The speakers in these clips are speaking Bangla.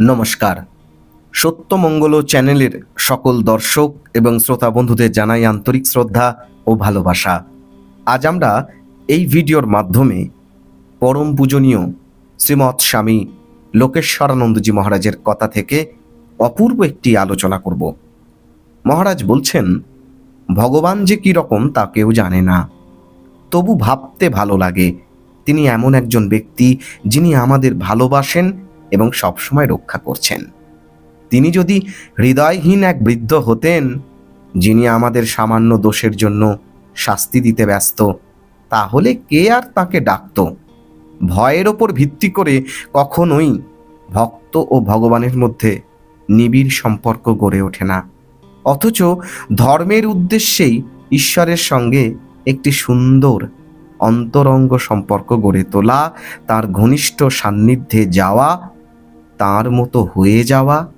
নমস্কার। সত্যমঙ্গল চ্যানেলের সকল দর্শক এবং শ্রোতা বন্ধুদের জানাই আন্তরিক শ্রদ্ধা ও ভালোবাসা। আজ আমরা এই ভিডিওর মাধ্যমে পরম পূজনীয় শ্রীমৎ স্বামী লোকেশ্বরানন্দজি মহারাজের কথা থেকে অপূর্ব একটি আলোচনা করব। মহারাজ বলছেন, ভগবান যে কী রকম তা কেউ জানে না। তবু ভাবতে ভালো লাগে। তিনি এমন একজন ব্যক্তি যিনি আমাদের ভালোবাসেন এবং সবসময় রক্ষা করছেন। তিনি যদি হৃদয়হীন এক বৃদ্ধ হতেন, যিনি আমাদের সামান্য দোষের জন্য শাস্তি দিতে ব্যস্ত, তাহলে কে আর তাকে ডাকত? ভয়ের ওপর ভিত্তি করে কখনোই ভক্ত ও ভগবানের মধ্যে নিবিড় সম্পর্ক গড়ে ওঠে না। অথচ ধর্মের উদ্দেশ্যেই ঈশ্বরের সঙ্গে একটি সুন্দর অন্তরঙ্গ সম্পর্ক গড়ে তোলা, তার ঘনিষ্ঠ সান্নিধ্যে যাওয়া তার মতো হয়ে যাওয়া,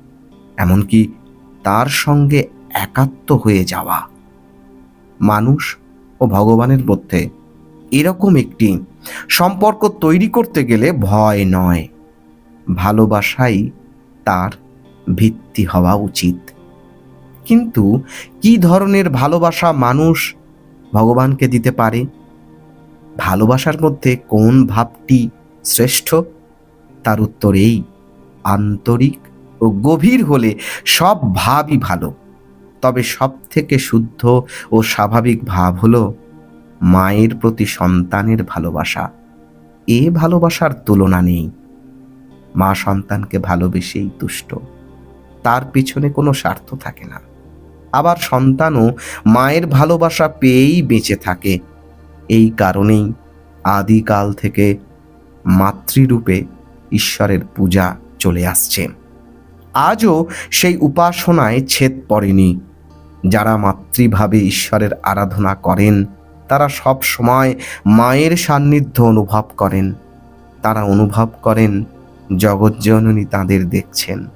এমনকি তার সঙ্গে একাত্ম হয়ে যাওয়া। মানুষ ও ভগবানের মধ্যে এরকম একটি সম্পর্ক তৈরি করতে গেলে ভয় নয়। ভালোবাসাই তার ভিত্তি হওয়া উচিত। কিন্তু কি ধরনের ভালোবাসা মানুষ ভগবানকে দিতে পারে? ভালোবাসার মধ্যে কোন ভাবটি শ্রেষ্ঠ? তার উত্তর এই। আন্তরিক ও গভীর হলে সব ভাবই ভালো। তবে সব থেকে শুদ্ধ ও স্বাভাবিক ভাব হলো মায়ের প্রতি সন্তানের ভালোবাসা। এ ভালোবাসার তুলনা নেই। মা সন্তানকে ভালোবেসেই তুষ্ট। তার পিছনে কোনো স্বার্থ থাকে না। আবার সন্তানও মায়ের ভালোবাসা পেয়েই বেঁচে থাকে। এই কারণেই আদিকাল থেকে মাতৃরূপে ঈশ্বরের পূজা চলে আসছে। আজও সেই উপাসনায় ছেদ পড়েনি। যারা মাতৃভাবে ঈশ্বরের আরাধনা করেন, তারা সব সময় মায়ের সান্নিধ্য অনুভব করেন। তারা অনুভব করেন জগজ্জননী তাদের দেখছেন।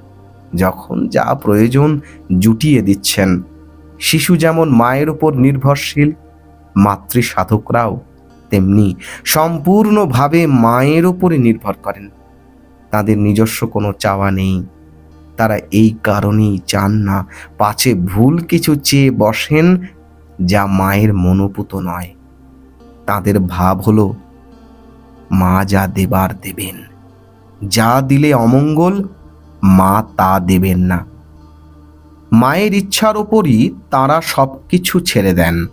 যখন যা প্রয়োজন জুটিয়ে দিচ্ছেন। শিশু যেমন মায়ের উপর নির্ভরশীল, মাতৃ সাধকরাও তেমনি সম্পূর্ণভাবে মায়ের উপরে নির্ভর করেন। তাদের নিজস্ব কোনো চাওয়া নেই। তারা এই কারণেই চান না, পাছে ভুল কিছু চেয়ে বসেন যা মায়ের মনোপুত নয়। তাদের ভাব হলো, মা যা দেবার দেবেন। যা দিলে অমঙ্গল, মা তা দেবেন না। মায়ের ইচ্ছার ওপরই তারা সব কিছু ছেড়ে দেন।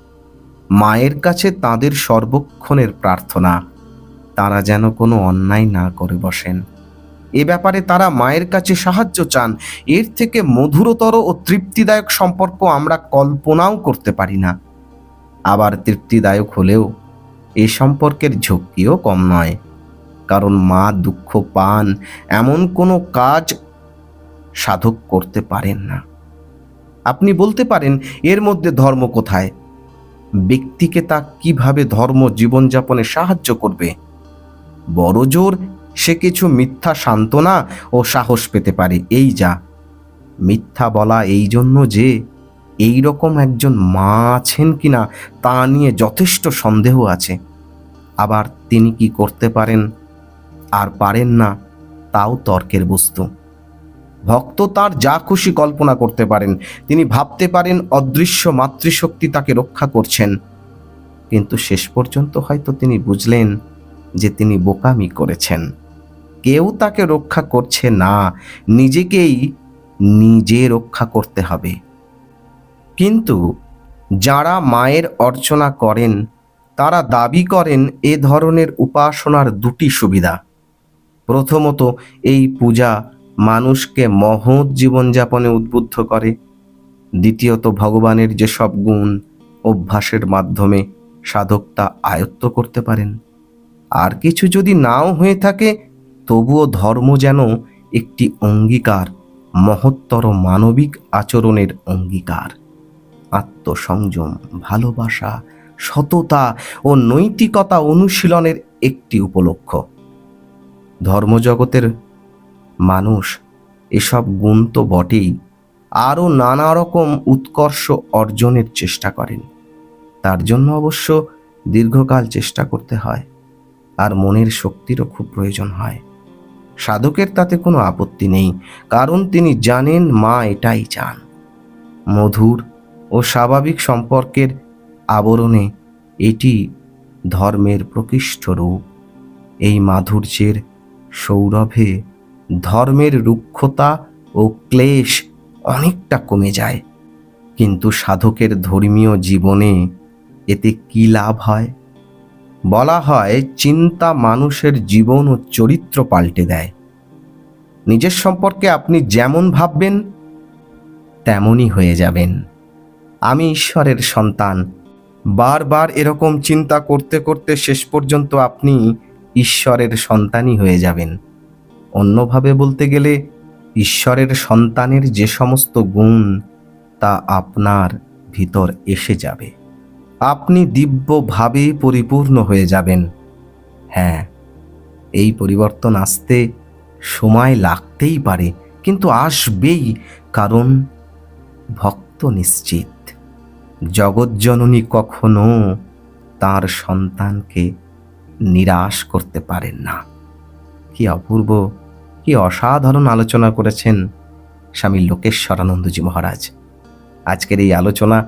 মায়ের কাছে তাদের সর্বক্ষণের প্রার্থনা, তারা যেন কোনো অন্যায় না করে বসেন। এ ব্যাপারে তারা মায়ের কাছে সাহায্য চান। এর থেকে মধুরতর ও তৃপ্তিদায়ক সম্পর্ক আমরা কল্পনাও করতে পারি না। আবার তৃপ্তিদায়ক হলেও এ সম্পর্কের ঝক্কিও কম নয়। কারণ মা দুঃখ পান, এমন কোনো কাজ সাধক করতে পারেন না। আপনি বলতে পারেন, এর মধ্যে ধর্ম কোথায়? ব্যক্তিকে তা কীভাবে ধর্ম জীবনযাপনে সাহায্য করবে? বড় জোর সে কিছু মিথ্যা সান্ত্বনা ও সাহস পেতে পারে, এই যা। মিথ্যা বলা এই জন্য যে এই রকম একজন মা আছেন কিনা তা নিয়ে যথেষ্ট সন্দেহ আছে। আবার তিনি কি করতে পারেন? আর পারেন না, তাও তর্কের বস্তু। ভক্ত তার যা খুশি কল্পনা করতে পারেন, তিনি ভাবতে পারেন অদৃশ্য মাতৃশক্তি তাকে রক্ষা করছেন। কিন্তু শেষ পর্যন্ত হয়তো তিনি বুঝলেন যে তিনি বোকামি করেছেন। কেউ তাকে রক্ষা করছে না। নিজেকেই নিজে রক্ষা করতে হবে। কিন্তু যারা মায়ের অর্চনা করেন, তারা দাবি করেন এ ধরনের উপাসনার দুটি সুবিধা। প্রথমত, এই পূজা মানুষকে মহৎ জীবনযাপনে উদ্বুদ্ধ করে। দ্বিতীয়ত, ভগবানের যেসব গুণ অভ্যাসের মাধ্যমে সাধক তা আয়ত্ত করতে পারেন। আর কিছু যদি নাও হয়ে থাকে তবুও ধর্ম যেন একটি অঙ্গীকার, মহত্তর মানবিক আচরণের অঙ্গীকার। আত্মসংযম, ভালোবাসা, সততা ও নৈতিকতা অনুশীলনের একটি উপলক্ষ। ধর্মজগতের মানুষ এসব গুণ তো বটেই, আরও নানা রকম উৎকর্ষ অর্জনের চেষ্টা করেন। তার জন্য অবশ্য দীর্ঘকাল চেষ্টা করতে হয়, আর মনের শক্তিরও খুব প্রয়োজন হয়। সাধকের তাতে কোনো আপত্তি নেই, কারণ তিনি জানেন মা এটাই চান। মধুর ও স্বাভাবিক সম্পর্কের আবরণে এটি ধর্মের প্রকৃষ্ট রূপ। এই মাধুর্যের সৌরভে ধর্মের রুক্ষতা ও ক্লেশ অনেকটা কমে যায়, কিন্তু সাধকের ধর্মীয় জীবনে এতে কি লাভ হয়? বলা হয়, চিন্তা মানুষের জীবন ও চরিত্র পাল্টে দেয়। নিজের সম্পর্কে আপনি যেমন ভাববেন, তেমনই হয়ে যাবেন। আমি ঈশ্বরের সন্তান। বারবার এরকম চিন্তা করতে করতে শেষ পর্যন্ত আপনি ঈশ্বরের সন্তানই হয়ে যাবেন। অন্যভাবে বলতে গেলে, ঈশ্বরের সন্তানের যে সমস্ত গুণ, তা আপনার ভিতর এসে যাবে। আপনি দিব্যভাবে পরিপূর্ণ হয়ে যাবেন। হ্যাঁ এই পরিবর্তন আসতে সময় লাগতেই পারে, কিন্তু আসবেই কারণ ভক্ত নিশ্চিত। জগজ্জননী কখনো তার সন্তানকে নিরাশ করতে পারেন না। কি অপূর্ব, কি অসাধারণ আলোচনা করেছেন স্বামী লোকেশ্বরানন্দজি মহারাজ। আজকের এই আলোচনা